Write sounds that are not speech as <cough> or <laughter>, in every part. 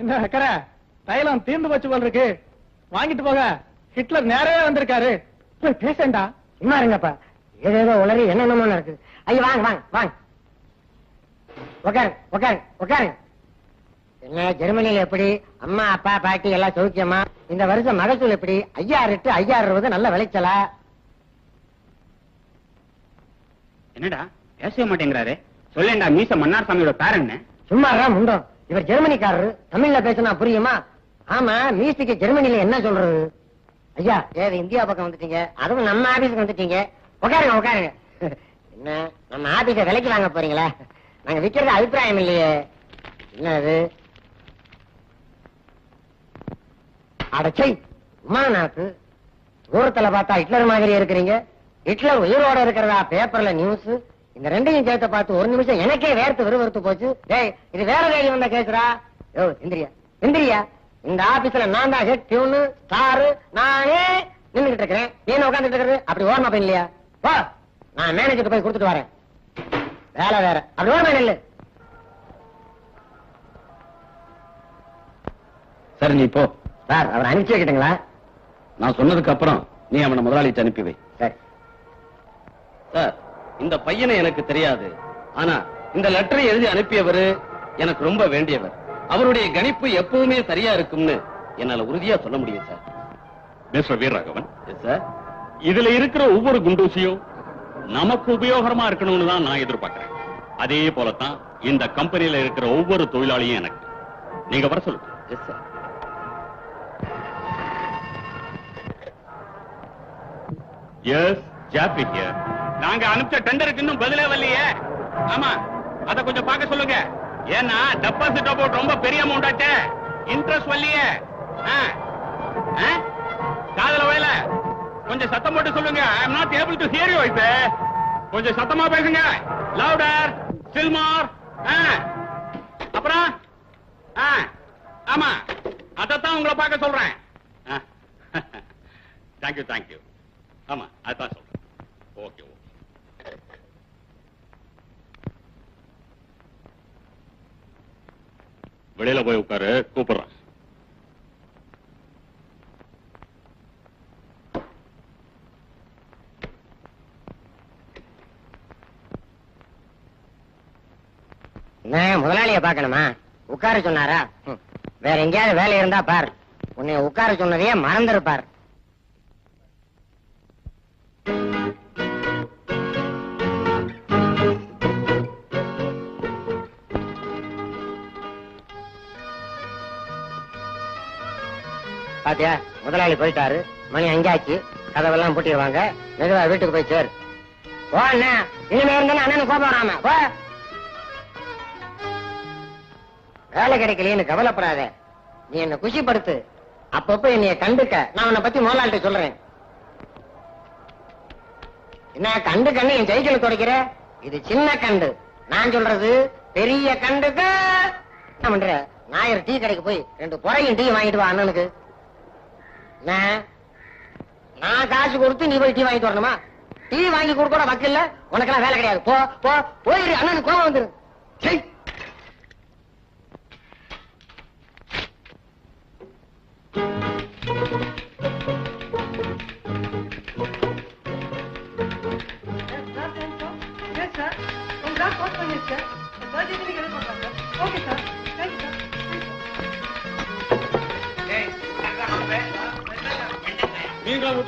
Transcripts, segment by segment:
என்ன அக்கற? தைலம் தீர்ந்து போச்சு போல் இருக்கு. வாங்கிட்டு போக. ஹிட்லர் நேரவே வந்திருக்காரு. போய் பேசண்டா சும்மா இருங்கப்பா. ஏதேதோ உளறி என்னென்னமோ இருக்குது ஐயா வாங்க வாங்க வாங்க. உட்காரு உட்காரு உட்காரு என்ன ஜெர்மனியில எப்படி? அம்மா அப்பா பாட்டி எல்லாம் சௌக்கியமா? இந்த வருஷம் மகசூல் எப்படி? ஐயாயிரம் எட்டு ஐயாயிரம் இருபது நல்ல விளைச்சலா? என்னடா? பேசவே மாட்டேங்கிறாரு. சொல்லேன்டா மீச மன்னார் சாமியோட பேரன் சும்மா இருடா முண்டம். இவர் ஜெர்மனிக்காரரு. தமிழ்ல பேசினா புரியுமா? ஆமா மியூசிக்கு ஜெர்மனில என்ன சொல்றது? ஐயா ஏது இந்தியா பக்கம் வந்துட்டீங்க? அதுவும் நம்ம ஆபீஸ்க்கு வந்துட்டீங்க. உட்காருங்க உட்காருங்க. என்ன நம்ம ஆபீஸ விலைக்கு வாங்க போறீங்களா? நாங்க விற்கிறது அபிப்பிராயம் இல்லையே. என்ன அது? அடச்சை உமாநாத்து தூரத்துல பார்த்தா ஹிட்லர் மாதிரி இருக்கிறீங்க. ஹிட்லர் உயிரோட இருக்கிறதா பேப்பர்ல நியூஸ் இந்த ரெண்டையும் சேர்த்து பார்த்து ஒரு நிமிஷம் எனக்கே வேர்த்து விறுவிறுத்து போச்சு. டேய் இது வேற வேலை வந்த கேசுடா யோ இந்திரியா. இந்திரியா இந்த ஆபீஸ்ல நான் தான் ஹெட் டியூனு ஸ்டாரு நானே நின்னுகிட்டு இருக்கிறேன். நீ என்ன உட்கார்ந்துட்டு இருக்கிறது? அப்படி ஓரமா போய் இல்லையா? வா நான் மேனேஜருக்கு போய் கொடுத்துட்டு வரேன். வேலை வேற. அப்படி ஓரமா நில்லு. சரி நீ போ. சார் அவர் அனுப்பிச்சு வைக்கிட்டுங்களா நான் சொன்னதுக்கு அப்புறம் நீ அவனை முதலாளிட்டு அனுப்பி வை. சரி. சார் இந்த பையனை எனக்கு தெரியாது. ஆனா இந்த லெட்டரை எழுதி அனுப்பியவர் எனக்கு ரொம்ப வேண்டியவர். அவருடைய கணிப்பு எப்பவுமே சரியா இருக்கும்னு என்னால உறுதியா சொல்ல முடியும் சார். மிஸ்டர் வீரராகவன். சார் இதுல இருக்கிற ஒவ்வொரு குண்டூசியும் நமக்கு உபயோகரமா இருக்கணும்னு தான் நான் எதிர்பார்க்கிறேன். அதே போலத்தான் இந்த கம்பெனில இருக்கிற ஒவ்வொரு தொழிலாளியும் எனக்கு. நீங்க வர சொல்லுங்க எஸ் சார் எஸ் ஜாப்பி ஹியர் நாங்க அனுப்பிச்ச டெண்டருக்கு இன்னும் பதிலே வரலையே. ஆமா அத கொஞ்சம் பார்க்க சொல்லுங்க. ஏன்னா டெபாசிட் அமௌண்ட் ரொம்ப பெரிய அமௌண்ட் ஆச்சே. இன்ட்ரெஸ்ட் வரலையே. ஆ. ஆ? வயல. கொஞ்சம் சத்தம் போட்டு சொல்லுங்க. I am not able to hear you இப்ப கொஞ்சம் சத்தமா பேசுங்க. லவுடர் சில்மார் அப்புறம் ஆ. ஆமா அதத்தான் உங்களை பார்க்க சொல்றேன். தேங்க்யூ தேங்க்யூ <laughs> ஆமா அதான் சொல்றேன். ஓகே ஓகே வெளியில போய் உட்காரு கூப்பிடுறேன். என்ன முதலாளிய பாக்கணுமா உட்கார சொன்னாரா? வேற எங்கேயாவது வேலை இருந்தா பார். உன்னை உட்கார சொன்னதையே மறந்துருப்பார் பாத்தியா? முதலாளி போயிட்டாரு. மணி அஞ்சாச்சு. கதவெல்லாம் பூட்டிடுவாங்க. மெதுவா வீட்டுக்கு போய் சேரு. போ அண்ணா. இனிமே இருந்தாலும் அண்ணன் கோபம் வராம. போ. வேலை கிடைக்கலன்னு கவலைப்படாத. நீ என்ன குஷிப்படுத்து. அப்பப்ப என்னைய கண்டுக்க. நான் உன்னை பத்தி முதலாளிட்ட சொல்றேன். என்ன கண்டு கண்ணு என் ஜெயிக்கல துடைக்கிற? இது சின்ன கண்டு. நான் சொல்றது பெரிய கண்டுக்கு. என்ன பண்ற? ஞாயிறு டீ கடைக்கு போய் ரெண்டு புறையும் டீ வாங்கிட்டு வா அண்ணனுக்கு. நான் காசு கொடுத்து நீ போய் டீ வாங்கிட்டு வரணுமா? டீ வாங்கி கொடுக்கூட வக்கில்ல? உனக்கெல்லாம் வேலை கிடையாது. போ போ போயிரு. அண்ணனுக்கு கோவம் வந்துரு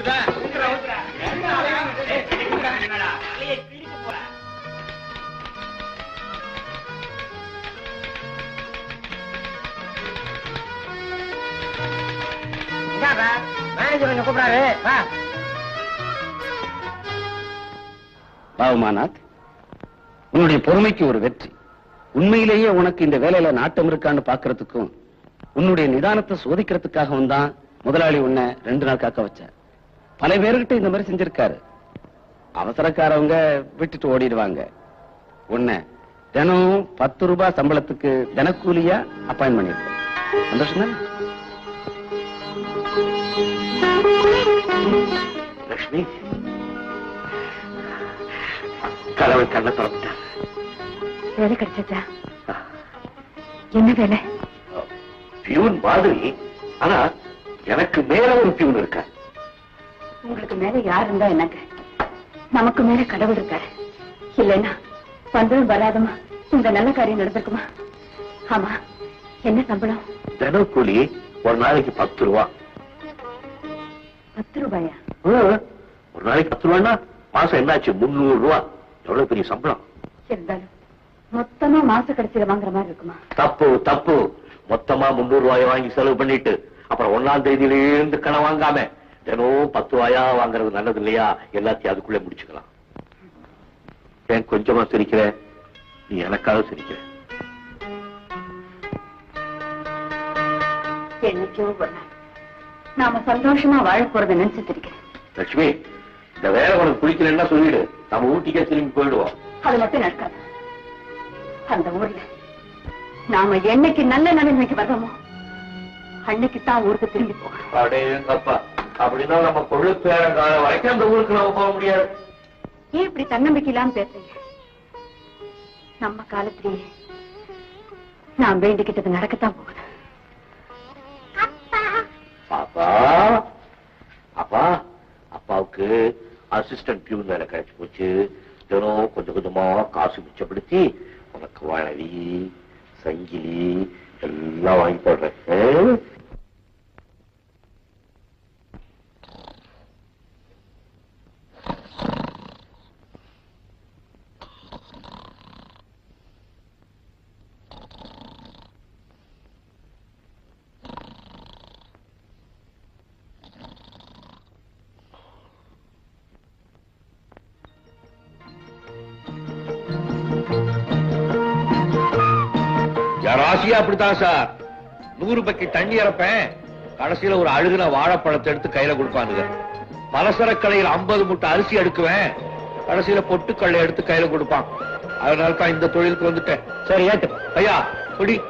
நீங்களும் மேனேஜர் கூப்பிடாரு? வா. பாவமானாத் உன்னுடைய பொறுமைக்கு ஒரு வெற்றி. உண்மையிலேயே உனக்கு இந்த வேலையில நாட்டம் இருக்கான்னு பாக்குறதுக்கும் உன்னுடைய நிதானத்தை சோதிக்கிறதுக்காகவும் தான் முதலாளி உன்னை ரெண்டு நாள் காக்க வச்சேன் பல பேர்கிட்ட இந்த மாதிரி செஞ்சிருக்காரு. அவசரக்காரவங்க விட்டுட்டு ஓடிடுவாங்க. உன்னை தினம் பத்து ரூபாய் சம்பளத்துக்கு தினக்கூலியா அப்பாயின் பண்ணிருக்க சந்தோஷம் லட்சுமி கடவுள் கண்ணை திறந்துட்டார் வேலை கிடைச்சதா? என்ன வேலை? பியூன் மாதிரி ஆனா எனக்கு மேல ஒரு பியூன் இருக்கா? உங்களுக்கு மேல யார் இருந்தா என்னங்க? நமக்கு மேல கடவுள் இருக்காரு. இல்லைன்னா வந்ததும் வராதமா இந்த நல்ல காரியம் நடந்திருக்குமா? ஆமா. என்ன சம்பளம்? தினக்கூலி ஒரு நாளைக்கு பத்து ரூபா. பத்து ரூபாயா? ஒரு நாளைக்கு பத்து ரூபான்னா மாசம் என்னாச்சு? முன்னூறு ரூபா. எவ்வளவு பெரிய சம்பளம்? இருந்தாலும் மொத்தமா மாச கடைசியில வாங்குற மாதிரி இருக்குமா? தப்பு தப்பு. மொத்தமா முன்னூறு ரூபாய வாங்கி செலவு பண்ணிட்டு அப்புறம் ஒன்னாம் தேதியில இருந்து கடன் வாங்காம தினம் பத்து ரூபாயா வாங்குறது நல்லது இல்லையா? எல்லாத்தையும் அதுக்குள்ளே முடிச்சுக்கலாம். ஏன் கொஞ்சமா சிரிக்கிற? நீ எனக்காக சிரிக்கிற. என்னைக்கோ நாம சந்தோஷமா வாழ போறதை நினைச்சிட்டு இருக்கேன் லட்சுமி இந்த வேலை உனக்கு பிடிக்கலன்னா சொல்லிடு. நம்ம ஊட்டிக்கே திரும்பி போயிடுவோம். அது மட்டும் நடக்காது. அந்த ஊர்ல நாம என்னைக்கு நல்ல நிலைமைக்கு வர்றோமோ அன்னைக்கு தான் ஊருக்கு திரும்பி போகணும். அடேங்கப்பா. அப்படின்னா நம்ம கொள்ளு பேரங்காலம் வரைக்கும் அந்த ஊருக்கு நம்ம போக முடியாது. ஏன் இப்படி தன்னம்பிக்கை இல்லாம பேசுறீங்க? நம்ம காலத்திலேயே நான் வேண்டிக்கிட்டது நடக்கத்தான் போகுது. பாப்பா அப்பா! அப்பாவுக்கு அசிஸ்டன்ட் பியூன் வேலை கிடைச்சு போச்சு. தினம் கொஞ்சம் கொஞ்சமா காசு மிச்சப்படுத்தி உனக்கு வளவி சங்கிலி எல்லாம் வாங்கி போடுறேன். ராசியா அப்படித்தான் சார். நூறு பக்கி தண்ணி இறப்பேன். கடைசியில ஒரு அழுகுன வாழைப்பழத்தை எடுத்து கையில கொடுப்பானுங்க. பலசரக்கடையில் ஐம்பது மூட்டை அரிசி எடுக்குவேன். கடைசியில பொட்டுக்கல்லை எடுத்து கையில கொடுப்பான். அதனால தான் இந்த தொழிலுக்கு வந்துட்டேன். சரி ஏட்டு ஐயா குடி.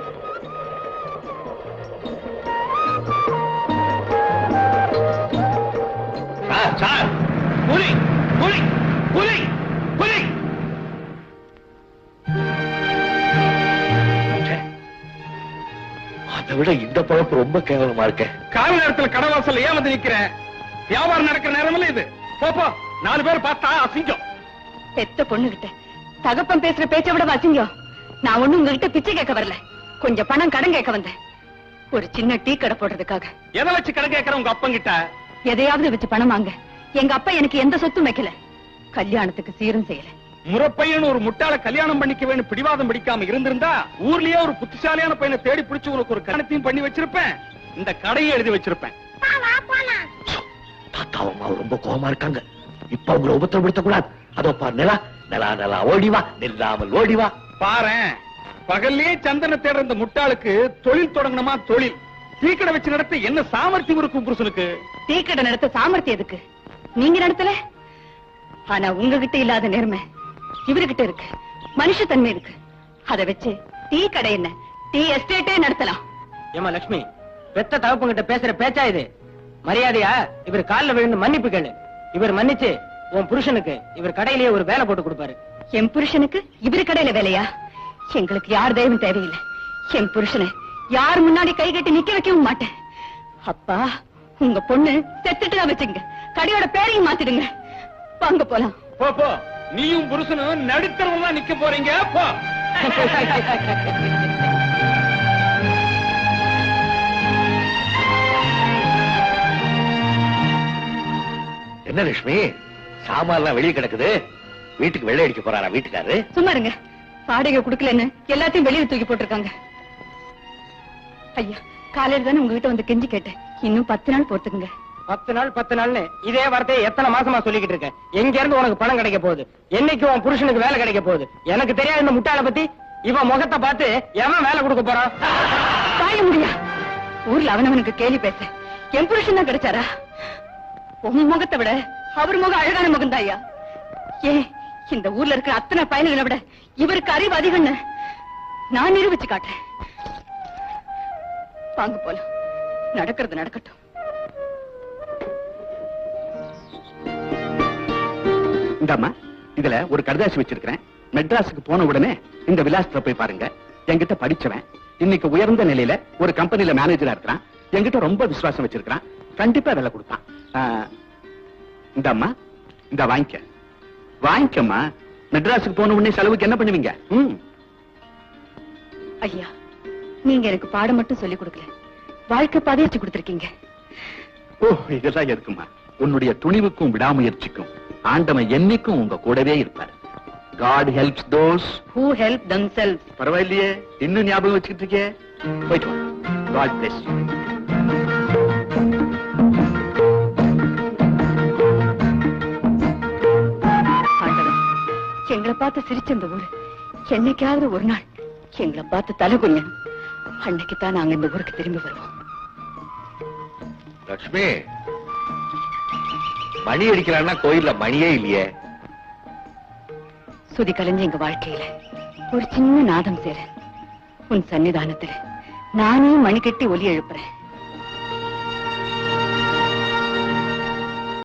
விட இந்த பழப்பு ரொம்ப கேவலமா இருக்கேன் கால நேரத்துல கடவாசல்ல ஏன் வந்து நிக்கிறேன். வியாபாரம் நடக்கிற நேரமில்ல இது. போ, போ. நாலு பேர் பார்த்தா அசிங்கம். பெத்த பொண்ணுகிட்ட தகப்பன் பேசுற பேச்சை விட வாசிங்க நான் ஒண்ணு உங்ககிட்ட பிச்சை கேட்க வரல. கொஞ்சம் பணம் கடன் கேட்க வந்தேன். ஒரு சின்ன டீ கடை போடுறதுக்காக. எதை வச்சு கடை கேட்கற உங்க அப்பங்கிட்ட? எதையாவது வச்சு பணம் வாங்க. எங்க அப்பா எனக்கு எந்த சொத்தும் வைக்கல. கல்யாணத்துக்கு சீரும் செய்யல. முறப்பையன் ஒரு முட்டாள கல்யாணம் பண்ணிக்க வேணும் பிடிவாதம் பிடிக்காம இருந்திருந்தா ஊர்லயே ஒரு புத்திசாலியான பையனை தேடி பிடிச்சு உனக்கு ஒரு கணத்தையும் பண்ணி வச்சிருப்பேன். இந்த கடையை எழுதி வச்சிருப்பேன். தாத்தாவும் அம்மாவும் ரொம்ப கோவமா இருக்காங்க. இப்ப அவங்கள உபத்திரப்படுத்த கூடாது அதோ பார் நிலா நிலா நிலா ஓடிவா நில்லாமல் ஓடிவா பாரேன். பகல்லே சந்தன தேடுற இந்த முட்டாளுக்கு தொழில் தொடங்கணுமா? தொழில். டீக்கடை வச்சு நடத்த என்ன சாமர்த்தியம் இருக்கும் புருஷனுக்கு? டீ கடை நடத்த சாமர்த்தியம் எதுக்கு? நீங்க நடத்தல? ஆனா உங்ககிட்ட இல்லாத நேர்மை. இவர்கிட்ட இருக்கு. மனுஷத்தன்மை இருக்கு. அத வச்சு டீ கடை என்ன? டீ எஸ்டேட்டே நடத்தலாம். ஏமா லட்சுமி பெத்த தகப்பங்கிட்ட பேசுற பேச்சா இது? மரியாதையா? இவர் கால்ல விழுந்து மன்னிப்பு கேளு. இவர் மன்னிச்சு உன் புருஷனுக்கு இவர் கடையிலேயே ஒரு வேலை போட்டு கொடுப்பாரு. என் புருஷனுக்கு இவரு கடையில வேலையா? எங்களுக்கு யார் தெய்வம் தேவையில்லை. என் புருஷனை யார் முன்னாடி கை கட்டி நிக்க வைக்கவும் மாட்டேன். அப்பா உங்க பொண்ணு செத்துட்டு தான் வச்சுங்க கடையோட பேரையும் மாத்திடுங்க. வாங்க போலாம். போ போ. நீயும் புருஷனும் நடுத்தரவு தான் நிக்க போறீங்க? போ. என்ன லட்சுமி? சாமான்லாம் வெளியே கிடக்குது. வீட்டுக்கு வெள்ளை அடிக்க போறாரா வீட்டுக்காரரு சும்மா இருங்க. வாடகை குடுக்கலன்னு எல்லாத்தையும் வெளியே தூக்கி போட்டிருக்காங்க. ஐயா காலையில தானே உங்ககிட்ட வந்து கெஞ்சி கேட்டேன். இன்னும் பத்து நாள் பொறுத்துக்குங்க பத்து நாள் பத்து நாள்னு இதே வார்த்தையை எத்தனை மாசமா சொல்லிக்கிட்டு இருக்கேன். எங்க இருந்து உனக்கு பணம் கிடைக்க போகுது? என்னைக்கு உன் புருஷனுக்கு வேலை கிடைக்க போகுது? எனக்கு தெரியாது இந்த முட்டாளை பத்தி. இவன் முகத்தை பார்த்து எவன் வேலை கொடுக்க போறான்? தாய முடியா ஊர்ல அவனவனுக்கு கேலி பேச. என் புருஷன் தான் கிடைச்சாரா? உன் முகத்தை விட அவர் முகம் அழகான முகம் தாயா ஏன் இந்த ஊர்ல இருக்கிற அத்தனை பயணிகளை விட இவருக்கு அறிவு அதிகம்னு நான் நிரூபிச்சு காட்டுறேன். வாங்க போலாம். நடக்கிறது நடக்கட்டும். இந்தாம்மா இதுல ஒரு கடுதாசி வச்சிருக்கிறேன். மெட்ராஸுக்கு போன உடனே இந்த விலாசத்துல போய் பாருங்க. என்கிட்ட படிச்சவன் இன்னைக்கு உயர்ந்த நிலையில ஒரு கம்பெனில மேனேஜரா இருக்கிறான். என்கிட்ட ரொம்ப விசுவாசம் வச்சிருக்கான் கண்டிப்பா வேலை கொடுப்பான். ஆ, இந்தாம்மா இந்த வாங்கிக்க. வாங்கிக்கம்மா. மெட்ராஸுக்கு போன உடனே செலவுக்கு என்ன பண்ணுவீங்க? ஐயா நீங்க எனக்கு பாடம் மட்டும் சொல்லி கொடுக்கல. வாழ்க்கை பாதையாச்சு கொடுத்திருக்கீங்க. ஓ இதெல்லாம் எதுக்குமா உன்னுடைய துணிவுக்கும் விடாமுயற்சிக்கும். ஆண்டவன் என்னைக்கும் உங்க கூடவே இருப்பார். God helps those who help themselves பரவாயில்லையே இன்னும் ஞாபகம் வச்சுக்கிட்டு இருக்கே போயிட்டு காட் பிளஸ் ஆண்டவன் எங்களை பார்த்து சிரிச்ச இந்த ஊரு. என்னைக்காவது ஒரு நாள் எங்களை பார்த்து தலை குஞ்சம் அன்னைக்கு தான் நாங்க இந்த ஊருக்கு திரும்பி வருவோம். லட்சுமி மணி அடிக்கிறான்னா கோயில்ல மணியே இல்லையே. சுதி கலைஞ்ச எங்க வாழ்க்கையில ஒரு சின்ன நாதம் சேர உன் சன்னிதானத்துல நானே மணி கட்டி ஒலி எழுப்புறேன்.